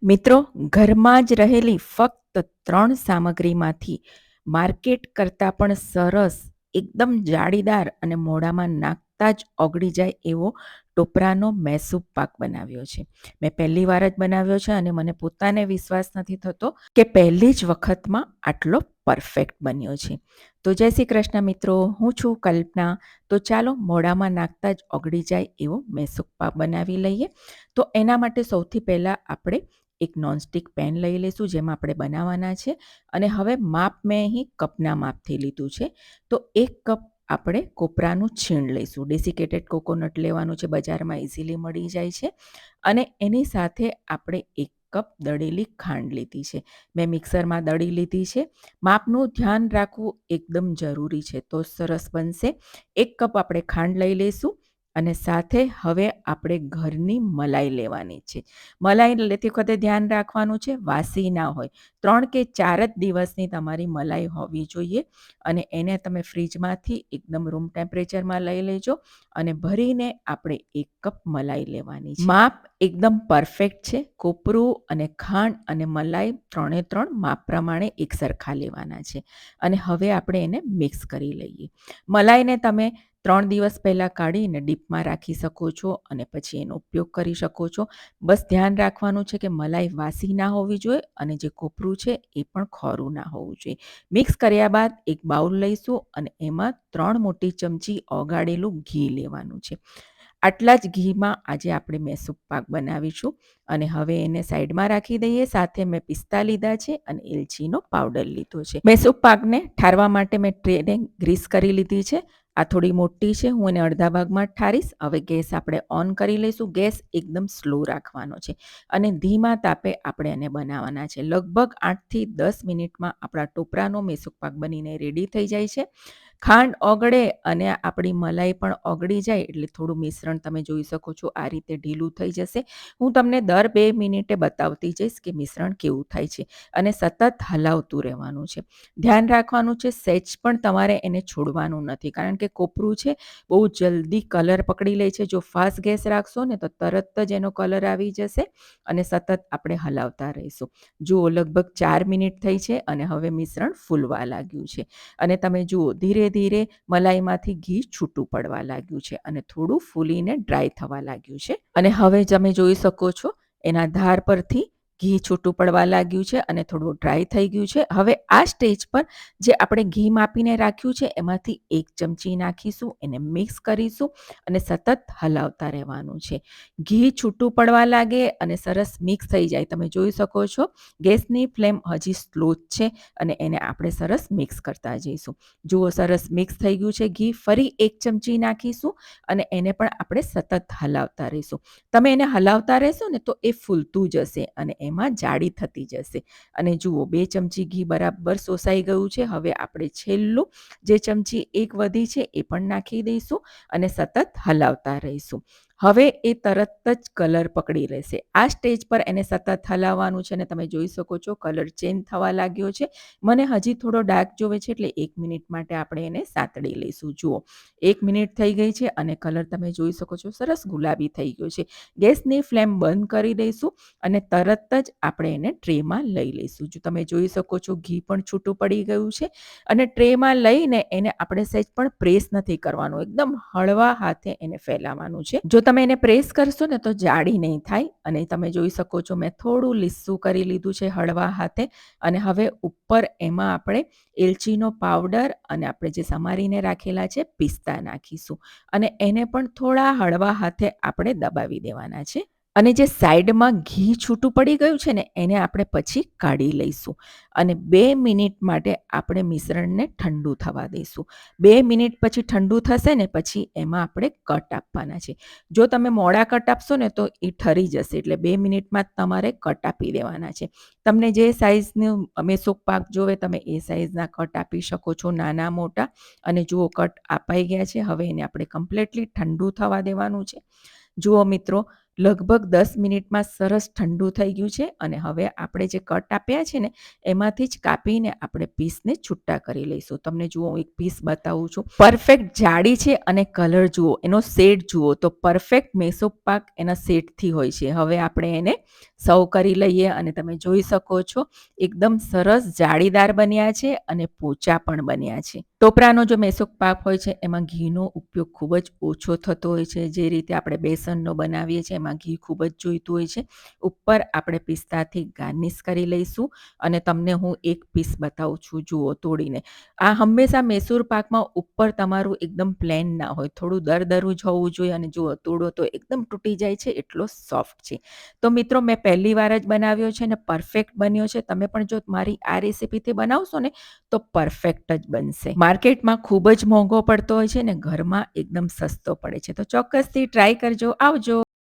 મિત્રો, ઘરમાં જ રહેલી ફક્ત ત્રણ સામગ્રીમાંથી માર્કેટ કરતાં પણ સરસ, એકદમ જાળીદાર અને મોઢામાં નાખતા જ ઓગળી જાય એવો ટોપરાનો મેસૂબ પાક બનાવ્યો છે. મેં પહેલી વાર જ બનાવ્યો છે અને મને પોતાને વિશ્વાસ નથી થતો કે પહેલી જ વખતમાં આટલો પરફેક્ટ બન્યો છે. તો જય શ્રી કૃષ્ણ મિત્રો, હું છું કલ્પના. તો ચાલો મોડામાં નાખતા જ ઓગળી જાય એવો મેસૂબ પાક બનાવી લઈએ. તો એના માટે સૌથી પહેલાં આપણે એક નોનસ્ટિક પેન લઈ લઈશું જેમાં આપણે બનાવવાના છે. અને હવે માપ મેં અહીં કપના માપથી લીધું છે. તો એક કપ આપણે કોપરાનું છીણ લઈશું. ડેસિકેટેડ કોકોનટ લેવાનું છે, બજારમાં ઇઝીલી મળી જાય છે. અને એની સાથે આપણે એક કપ દળેલી ખાંડ લીધી છે. મેં મિક્સરમાં દળી લીધી છે. માપનું ધ્યાન રાખવું એકદમ જરૂરી છે. તો સરસ બનશે. એક કપ આપણે ખાંડ લઈ લઈશું અને સાથે હવે આપણે ઘરની મલાઈ લેવાની છે. મલાઈ લેતી વખતે ધ્યાન રાખવાનું છે, વાસી ના હોય. ત્રણ કે ચાર જ દિવસની તમારી મલાઈ હોવી જોઈએ અને એને તમે ફ્રીજમાંથી એકદમ રૂમ ટેમ્પરેચરમાં લઈ લેજો અને ભરીને આપણે એક કપ મલાઈ લેવાની છે. માપ એકદમ પરફેક્ટ છે. કોપરું અને ખાંડ અને મલાઈ ત્રણે ત્રણ માપ પ્રમાણે એક સરખા લેવાના છે. અને હવે આપણે એને મિક્સ કરી લઈએ. મલાઈને તમે ત્રણ દિવસ પહેલાં કાઢીને ડીપમાં રાખી શકો છો અને પછી એનો ઉપયોગ કરી શકો છો. બસ ધ્યાન રાખવાનું છે કે મલાઈ વાસી ના હોવી જોઈએ અને જે કોપરું છે એ પણ ખોરું ના હોવું જોઈએ. મિક્સ કર્યા બાદ એક બાઉલ લઈશું અને એમાં ત્રણ મોટી ચમચી ઓગાળેલું ઘી લેવાનું છે. આટલા જ ઘીમાં આજે આપણે મેસૂબ પાક બનાવીશું અને હવે એને સાઈડમાં રાખી દઈએ. સાથે મેં પિસ્તા લીધા છે અને એલચીનો પાવડર લીધો છે. મેસૂપ પાકને ઠારવા માટે મેં ટ્રેને ગ્રીસ કરી લીધી છે. આ થોડી મોટી છે, હું એને અડધા ભાગમાં ઠારીશ. હવે ગેસ આપણે ઓન કરી લઈશું. ગેસ એકદમ સ્લો રાખવાનો છે અને ધીમા તાપે આપણે એને બનાવવાના છે. લગભગ આઠથી દસ મિનિટમાં આપણા ટોપરાનો મેસુક પાક બનીને રેડી થઈ જાય છે. ખાંડ ઓગળે અને આપણી મલાઈ પણ ઓગળી જાય એટલે થોડું મિશ્રણ તમે જોઈ શકો છો આ રીતે ઢીલું થઈ જશે. હું તમને દર બે મિનિટે બતાવતી જઈશ કે મિશ્રણ કેવું થાય છે અને સતત હલાવતું રહેવાનું છે. ધ્યાન રાખવાનું છે સેચ પણ તમારે એને છોડવાનું નથી કારણ કે કોપરું છે બહુ જલ્દી કલર પકડી લે છે. જો ફાસ્ટ ગેસ રાખશો ને તો તરત જ એનો કલર આવી જશે અને સતત આપણે હલાવતા રહીશું. જુઓ લગભગ ચાર મિનિટ થઈ છે અને હવે મિશ્રણ ફૂલવા લાગ્યું છે અને તમે જુઓ ધીરે ધીરે મલાઈમાંથી ઘી છૂટું પડવા લાગ્યું છે અને થોડું ફૂલીને ડ્રાય થવા લાગ્યું છે. અને હવે તમે જોઈ શકો છો, એના ધાર પરથી ઘી છૂટું પડવા લાગ્યું છે અને થોડું ડ્રાય થઈ ગયું છે. હવે આ સ્ટેજ પર જે આપણે ઘી માપીને રાખ્યું છે, એમાંથી એક ચમચી નાખીશું, એને મિક્સ કરીશું અને સતત હલાવતા રહેવાનું છે. ઘી છૂટું પડવા લાગે અને સરસ મિક્સ થઈ જાય. તમે જોઈ શકો છો, ગેસની ફ્લેમ હજી સ્લો જ છે અને એને આપણે સરસ મિક્સ કરતા જઈશું. જુઓ, સરસ મિક્સ થઈ ગયું છે ઘી. ફરી એક ચમચી નાખીશું અને એને પણ આપણે સતત હલાવતા રહીશું. તમે એને હલાવતા રહેશો ને તો એ ફૂલતું જશે અને એમ એમાં જાડી થતી જશે. અને જુઓ, બે ચમચી ઘી બરાબર સોસાઈ ગયું છે. હવે આપણે છેલ્લું જે ચમચી એક વધી છે એ પણ નાખી દઈશું અને સતત હલાવતા રહીશું. હવે એ તરત જ કલર પકડી લેશે. આ સ્ટેજ પર એને સતત હલાવવાનું છે અને તમે જોઈ શકો છો કલર ચેન્જ થવા લાગ્યો છે. મને હજી થોડો ડાર્ક જોવે છે એટલે એક મિનિટ માટે આપણે એને સાતડી લઈશું. જુઓ, એક મિનિટ થઈ ગઈ છે અને કલર તમે જોઈ શકો છો સરસ ગુલાબી થઈ ગયો છે. ગેસની ફ્લેમ બંધ કરી દઈશું અને તરત જ આપણે એને ટ્રેમાં લઈ લઈશું. જો તમે જોઈ શકો છો ઘી પણ છૂટું પડી ગયું છે અને ટ્રેમાં લઈને એને આપણે સહેજ પણ પ્રેસ નથી કરવાનું. એકદમ હળવા હાથે એને ફેલાવવાનું છે. જો તમે તમે એને પ્રેસ કરશો ને તો જાડી નહીં થાય અને તમે જોઈ શકો છો મેં થોડું લીસું કરી લીધું છે હળવા હાથે અને હવે ઉપર એમાં આપણે એલચીનો પાવડર અને આપણે જે સમારીને રાખેલા છે પિસ્તા નાખીશું અને એને પણ થોડા હળવા હાથે આપણે દબાવી દેવાના છે. અને જે સાઈડમાં ઘી છૂટું પડી ગયું છે ને, એને આપણે પછી કાઢી લઈશું. અને બે મિનિટ માટે આપણે મિશ્રણને ઠંડુ થવા દઈશું. બે મિનિટ પછી ઠંડુ થશે ને, પછી એમાં આપણે કટ આપવાના છે. જો તમે મોડા કટ આપશો ને, તો એ ઠરી જશે, એટલે બે મિનિટમાં તમારે કટ આપી દેવાના છે. તમને જે સાઇઝનું મેસૂક પાક જોવે, તમે એ સાઇઝના કટ આપી શકો છો, નાના, મોટા. અને જુઓ, કટ અપાઈ ગયા છે. હવે એને આપણે કમ્પ્લીટલી ઠંડુ થવા દેવાનું છે. જુઓ મિત્રો લગભગ દસ મિનિટમાં સરસ ઠંડુ થઈ ગયું છે અને હવે આપણે જે કટ આપ્યા છે ને, એમાંથી જ કાપીને આપણે પીસને છૂટા કરી લઈશું. તમને જુઓ, હું એક પીસ બતાવું છું. પરફેક્ટ જાડી છે અને કલર જુઓ, એનો શેડ જુઓ. તો પરફેક્ટ મેસો પાક એના શેડથી હોય છે. હવે આપણે એને સર્વ કરી લઈએ અને તમે જોઈ શકો છો, એકદમ સરસ જાળીદાર બન્યા છે અને પોચા પણ બન્યા છે. ટોપરાનો જો મેસોક પાક હોય છે, એમાં ઘીનો ઉપયોગ ખૂબ જ ઓછો થતો હોય છે. જે રીતે આપણે બેસનનો બનાવીએ છીએ એમાં ઘી ખૂબ જ જોઈતું હોય છે. ઉપર આપણે પિસ્તાથી ગાર્નિશ કરી લઈશું અને તમને હું એક પીસ બતાવું છું, જુઓ તોડીને. આ હંમેશા મૈસૂર પાકમાં ઉપર તમારું એકદમ પ્લેન ના હોય. થોડું દરદરું જ હોવું જોઈએ અને જુઓ તોડો તો એકદમ તૂટી જાય છે, એટલો સોફ્ટ છે. તો મિત્રો, મેં પહેલી વાર જ બનાવ્યો છે ને પરફેક્ટ બન્યો છે. તમે પણ જો મારી આ રેસીપીથી બનાવશો ને, તો પરફેક્ટ જ બનશે. માર્કેટમાં ખૂબ જ મોંઘો પડતો હોય છે ને ઘરમાં એકદમ સસ્તો પડે છે. તો ચોક્કસથી ટ્રાય કરજો. આવજો!